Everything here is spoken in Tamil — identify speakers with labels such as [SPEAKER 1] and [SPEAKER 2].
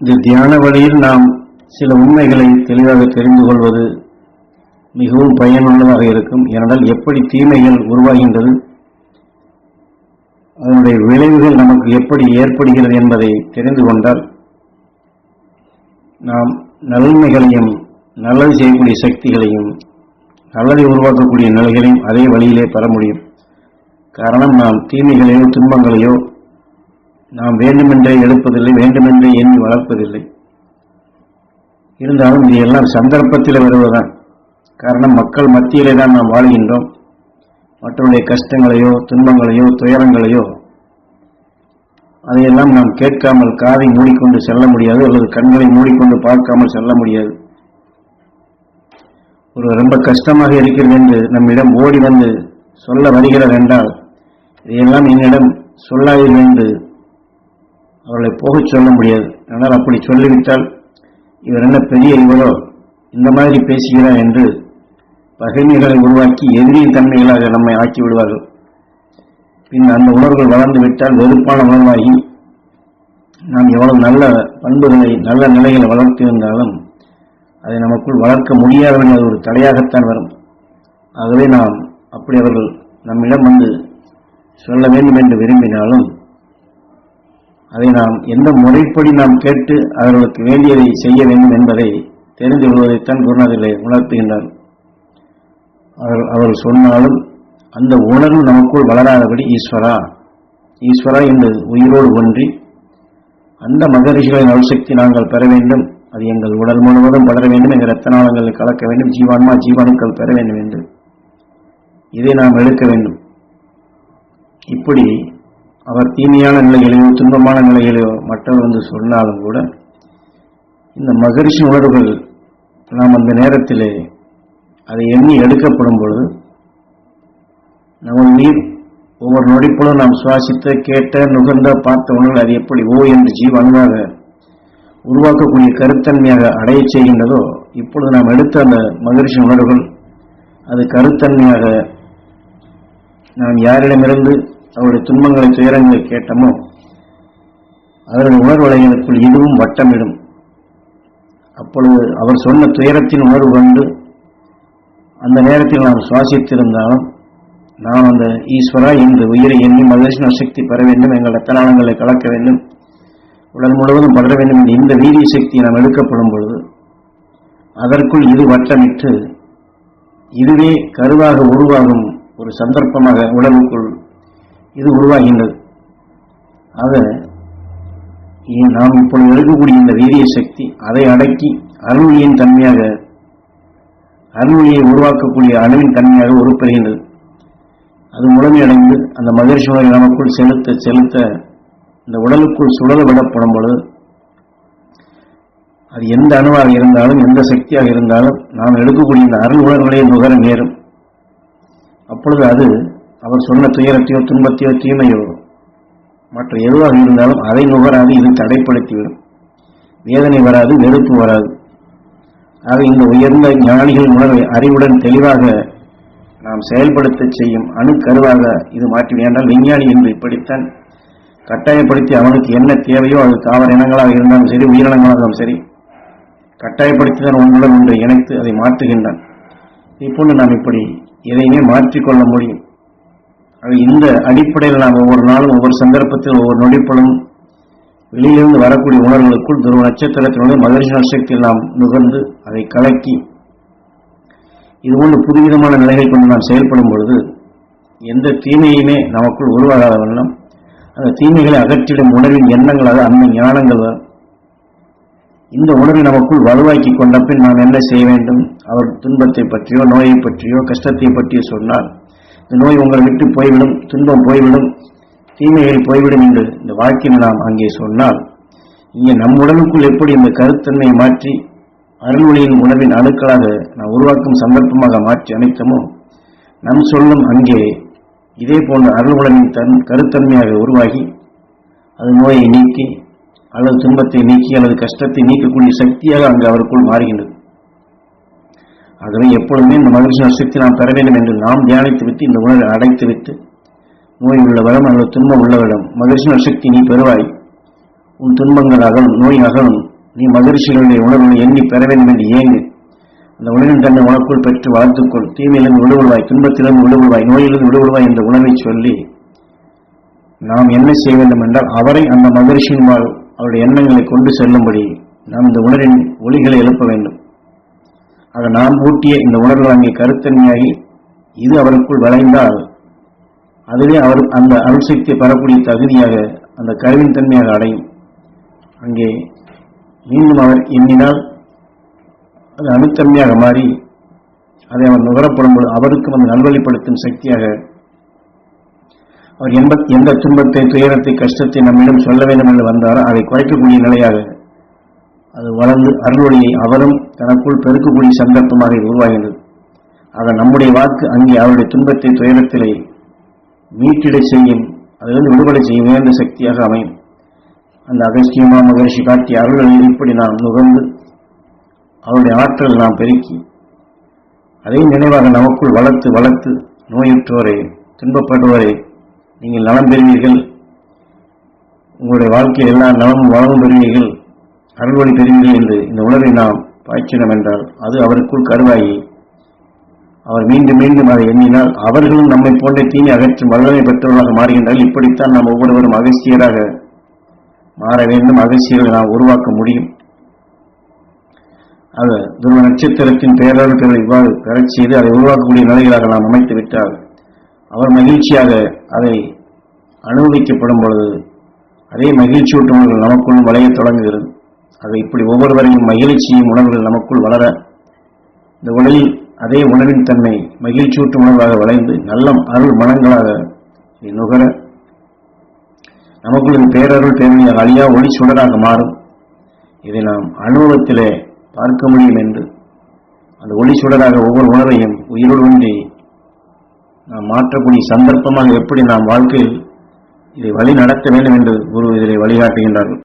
[SPEAKER 1] இந்த தியான வழியில் நாம் சில உண்மைகளை தெளிவாக தெரிந்து கொள்வது மிகவும் பயனுள்ளதாக இருக்கும். ஏனென்றால் எப்படி தீமைகள் உருவாகின்றது அதனுடைய விளைவுகள் நமக்கு எப்படி ஏற்படுகிறது என்பதை தெரிந்து கொண்டால் நாம் நன்மைகளையும் நல்லது செய்யக்கூடிய சக்திகளையும் நல்லதை உருவாக்கக்கூடிய நிலைகளையும் அதே வழியிலே பெற முடியும். காரணம் நாம் தீமைகளையோ துன்பங்களையோ நாம் வேண்டுமென்றே எழுப்பதில்லை வேண்டுமென்றே எண்ணி வளர்ப்பதில்லை. இருந்தாலும் இது எல்லாம் சந்தர்ப்பத்தில் வருவதுதான். காரணம் மக்கள் மத்தியிலே தான் நாம் வாழ்கின்றோம். மற்றவருடைய கஷ்டங்களையோ துன்பங்களையோ துயரங்களையோ அதையெல்லாம் நாம் கேட்காமல் காதை மூடிக்கொண்டு செல்ல முடியாது அல்லது கண்களை மூடிக்கொண்டு பார்க்காமல் செல்ல முடியாது. ஒரு ரொம்ப கஷ்டமாக இருக்கிறது என்று நம்மிடம் ஓடி வந்து சொல்ல வருகிறார் என்றால் இதையெல்லாம் என்னிடம் சொல்லாதீர்கள் என்று அவர்களை போகச் சொல்ல முடியாது. ஆனால் அப்படி சொல்லிவிட்டால் இவர் என்ன பெரிய இவரோ? இந்த மாதிரி பேசுகிறார் என்று பகைமைகளை உருவாக்கி எதிரியின் தன்மைகளாக நம்மை ஆக்கி விடுவார்கள். பின் அந்த உணர்வுகள் வளர்ந்து விட்டால் வெறுப்பான உணர்வாகி நாம் எவ்வளவு நல்ல பண்புகளை நல்ல நிலைகளை வளர்த்திருந்தாலும் அதை நமக்குள் வளர்க்க முடியாதவன் அது ஒரு தடையாகத்தான் வரும். ஆகவே நாம் அப்படி அவர்கள் நம்மிடம் வந்து சொல்ல வேண்டும் என்று விரும்பினாலும் அதை நாம் எந்த முறைப்படி நாம் கேட்டு அவர்களுக்கு வேண்டியதை செய்ய வேண்டும் என்பதை தெரிந்து கொள்வதைத்தான் குருநாதர்களை உணர்த்துகின்றார். அவர்கள் அவர் சொன்னாலும் அந்த உணர்வு நமக்குள் வளராதபடி ஈஸ்வரா ஈஸ்வரா என்று உயிரோடு ஒன்றி அந்த மகரிஷிகளின் அருள்சக்தி நாங்கள் பெற வேண்டும். அது எங்கள் உடல் முழுவதும் படர வேண்டும் எங்கள் ரத்த நாளங்களில் கலக்க வேண்டும். ஜீவான்மா ஜீவனுக்கள் பெற வேண்டும் என்று. இதை நாம் எடுக்க வேண்டும். இப்படி அவர் தீமையான நிலைகளையோ துன்பமான நிலைகளையோ மற்றவர் வந்து சொன்னாலும் கூட இந்த மகரிஷி உணர்வுகள் நாம் அந்த நேரத்திலே அதை எண்ணி எடுக்கப்படும் பொழுது நமது நீர் ஒவ்வொரு நொடிப்பொழுதும் நாம் சுவாசித்த கேட்ட நுகர்ந்த பார்த்த உணர்வுகள் அது எப்படி ஓ என்று ஜீவனுவாக உருவாக்கக்கூடிய கருத்தன்மையாக அடைய செய்கின்றதோ இப்பொழுது நாம் எடுத்த அந்த மகிழ்ச்சி உணர்வுகள் அது கருத்தன்மையாக நாம் யாரிடமிருந்து அவருடைய துன்பங்களை துயரங்களை கேட்டமோ அதனுடைய உணர்வலைகளுக்குள் இதுவும் வட்டமிடும். அப்பொழுது அவர் சொன்ன துயரத்தின் உணர்வு கொண்டு அந்த நேரத்தில் நாம் சுவாசித்திருந்தாலும் நாம் அந்த ஈஸ்வரா இந்த உயிரை எண்ணி மகிழ்ச்சி சக்தி பெற வேண்டும் எங்கள் ரத்தநாளங்களை கலக்க வேண்டும் உடல் முழுவதும் படர வேண்டும் என்ற இந்த வீரிய சக்தி நாம் எடுக்கப்படும் பொழுது அதற்குள் இது வட்டமிட்டு இதுவே கருவாக உருவாகும் ஒரு சந்தர்ப்பமாக உடலுக்குள் இது உருவாகின்றது. ஆக நாம் இப்பொழுது எடுக்கக்கூடிய இந்த வீரிய சக்தி அதை அடக்கி அருள்மொழியின் தன்மையாக அருள்மொழியை உருவாக்கக்கூடிய அணுவின் தன்மையாக உருப்பெறுகின்றது. அது முழுமையடைந்து அந்த மகிழ்ச்சி நமக்குள் செலுத்த செலுத்த இந்த உடலுக்குள் சுழல விடப்படும் பொழுது அது எந்த அணுவாக இருந்தாலும் எந்த சக்தியாக இருந்தாலும் நாம் எடுக்கக்கூடிய இந்த அருள் உணர்வுகளை நுகர நேரும். அப்பொழுது அது அவர் சொன்ன துயரத்தையோ துன்பத்தையோ தீமையோ மற்ற எதுவாக இருந்தாலும் அதை நுகராது இது தடைப்படுத்திவிடும். வேதனை வராது வெறுப்பு வராது. ஆக இந்த உயர்ந்த ஞானிகள் உணர்வை அறிவுடன் தெளிவாக நாம் செயல்படுத்தச் செய்யும் அணுக்கருவாக இது மாற்றி என்றால் விஞ்ஞானி என்று இப்படித்தான் கட்டாயப்படுத்தி அவனுக்கு என்ன தேவையோ அது தாவர இனங்களாக இருந்தாலும் சரி உயிரினங்களாகவும் சரி கட்டாயப்படுத்தி தான் ஒன்றுடன் ஒன்றை இணைத்து அதை மாற்றுகின்றான். இப்பொழுது நாம் இப்படி எதையுமே மாற்றிக்கொள்ள முடியும். இந்த அடிப்படையில் நாம் ஒவ்வொரு நாளும் ஒவ்வொரு சந்தர்ப்பத்தில் ஒவ்வொரு நொடிப்பொழுதும் வெளியிலிருந்து வரக்கூடிய உணர்வுகளுக்குள் துருவ நட்சத்திரத்தினுடைய மகிழ்ச்சி நட்சத்திரத்தில் நாம் நுகர்ந்து அதை கலக்கி இது போன்று புதுவிதமான நிலைகள் கொண்டு நாம் செயல்படும் பொழுது எந்த தீமையுமே நமக்குள் உருவாகாத வண்ணம் அந்த தீமைகளை அகற்றிடும் உணர்வின் எண்ணங்களாக அந்த ஞானங்கள். வரும் இந்த உணர்வை நமக்குள் வலுவாக்கி கொண்ட பின் நாம் என்ன செய்ய வேண்டும்? அவர் துன்பத்தை பற்றியோ நோயை பற்றியோ கஷ்டத்தை பற்றியோ சொன்னால் நோய் உங்களை விட்டு போய்விடும் துன்பம் போய்விடும் தீமைகள் போய்விடும் என்று இந்த வாக்கில் நாம் அங்கே சொன்னால் இங்கே நம் உடலுக்குள் எப்படி இந்த கருத்தன்மையை மாற்றி அருள்மொழியின் உணவின் அணுக்களாக நாம் உருவாக்கும் சந்தர்ப்பமாக மாற்றி அமைத்தமோ நம் சொல்லும் அங்கே இதே போன்ற அருள்மொழியின் தன் கருத்தன்மையாக உருவாகி அது நோயை நீக்கி அல்லது துன்பத்தை நீக்கி அல்லது கஷ்டத்தை நீக்கக்கூடிய சக்தியாக அங்கு அவருக்குள் மாறுகின்றது. ஆகவே எப்பொழுதுமே இந்த மகிழ்ச்சி நஷ்டத்தை நாம் பெற வேண்டும் என்று நாம் தியானித்து விட்டு இந்த உணர்வை அடைத்து விட்டு நோய் உள்ளவரம் அல்லது துன்பம் உள்ளவரிடம் மகிழ்ச்சி சக்தி நீ பெறுவாய். உன் துன்பங்கள் அகலும் நோய் அகலும். நீ மகிழ்ச்சிகளுடைய உணர்வுகளை எண்ணி பெற வேண்டும் என்று ஏங்கு. அந்த உணவின் தன்னை உனக்குள் பெற்று வாழ்த்துக்கொள் தீமையிலிருந்து விடுவிடுவாய் துன்பத்திலிருந்து விடுவிடுவாய் நோயிலிருந்து விடுவிடுவாய் என்ற உணவை சொல்லி நாம் என்ன செய்ய வேண்டும் என்றால் அவரை அந்த மகிழ்ச்சியின் வாழ் அவருடைய எண்ணங்களை கொண்டு செல்லும்படி நாம் இந்த உணரின் ஒளிகளை எழுப்ப வேண்டும். ஆக நாம் ஊட்டிய இந்த உணர்வு அங்கே கருத்தன்மையாகி இது அவருக்குள் விளைந்தால் அதுவே அவர் அந்த அருள் சக்தியை பெறக்கூடிய தகுதியாக அந்த கருவின் தன்மையாக அடையும். அங்கே மீண்டும் அவர் எண்ணினால் அது அணுத்தன்மையாக மாறி அதை அவர் நுகரப்படும் பொழுது அவருக்கும் அந்த நல்வழிப்படுத்தும் சக்தியாக அவர் எந்த துன்பத்தை துயரத்தை கஷ்டத்தை நம்மிடம் சொல்ல வேண்டும் என்று வந்தாரோ அதை குறைக்கக்கூடிய நிலையாக அது வளர்ந்து அருள்வழியை அவரும் தனக்குள் பெருக்கக்கூடிய சந்தர்ப்பமாக உருவாகின்றது. ஆக நம்முடைய வாக்கு அங்கே அவருடைய துன்பத்தை துயரத்திலே மீட்டிடை செய்யும். அதிலிருந்து விடுபடை செய்யும் உயர்ந்த சக்தியாக அமையும். அந்த அகஸ்தியமா மகரிஷி காட்டிய அருள்களில் இப்படி நாம் நுகர்ந்து அவருடைய ஆற்றல் நாம் பெருக்கி அதை நினைவாக நமக்குள் வளர்த்து வளர்த்து நோயுற்றோரை துன்பப்படுவோரே நீங்கள் நலம் பெறுவீர்கள். உங்களுடைய வாழ்க்கையில் எல்லா நலமும் வளமும் பெறுவீர்கள். அருள்வழி பெறுவீர்கள் என்று இந்த உணர்வை நாம் பாய்ச்சினோம் என்றால் அது அவருக்குள் கருவாகி அவர் மீண்டும் மீண்டும் அதை எண்ணினால் அவர்களும் நம்மை போன்ற தீனி அகற்றும் வல்லமை பெற்றவர்களாக மாறுகின்றார்கள். இப்படித்தான் நாம் ஒவ்வொருவரும் அகசியராக மாற வேண்டும். அகஸ்தியர்களை நாம் உருவாக்க முடியும். அது துருவ நட்சத்திரத்தின் பெயரால் இவ்வாறு பெறச் செய்து அதை உருவாக்கக்கூடிய நிலைகளாக நாம் அமைத்து விட்டால் அவர் மகிழ்ச்சியாக அதை அனுபவிக்கப்படும் பொழுது அதே மகிழ்ச்சியூட்டுணர்கள் நமக்குள்ளும் வளைய தொடங்குகிறது. ஆக இப்படி ஒவ்வொருவரையும் மகிழ்ச்சியும் உணர்வுகள் நமக்குள் வளர இந்த உடலில் அதே உணவின் தன்மை மகிழ்ச்சியூட்டு உணர்வாக வளைந்து நல்ல அருள் மனங்களாக இதை நுகர நமக்குள் பேரருள் பேரணியாக அழியா ஒளி சுடராக மாறும். இதை நாம் அனுபவத்திலே பார்க்க முடியும் என்று அந்த ஒளி சுடராக ஒவ்வொரு உணர்வையும் உயிரோடு ஒன்றி நாம் மாற்றக்கூடிய சந்தர்ப்பமாக எப்படி நாம் வாழ்க்கையில் இதை வழி நடத்த வேண்டும் என்று குரு இதிலே வழிகாட்டுகின்றார்கள்.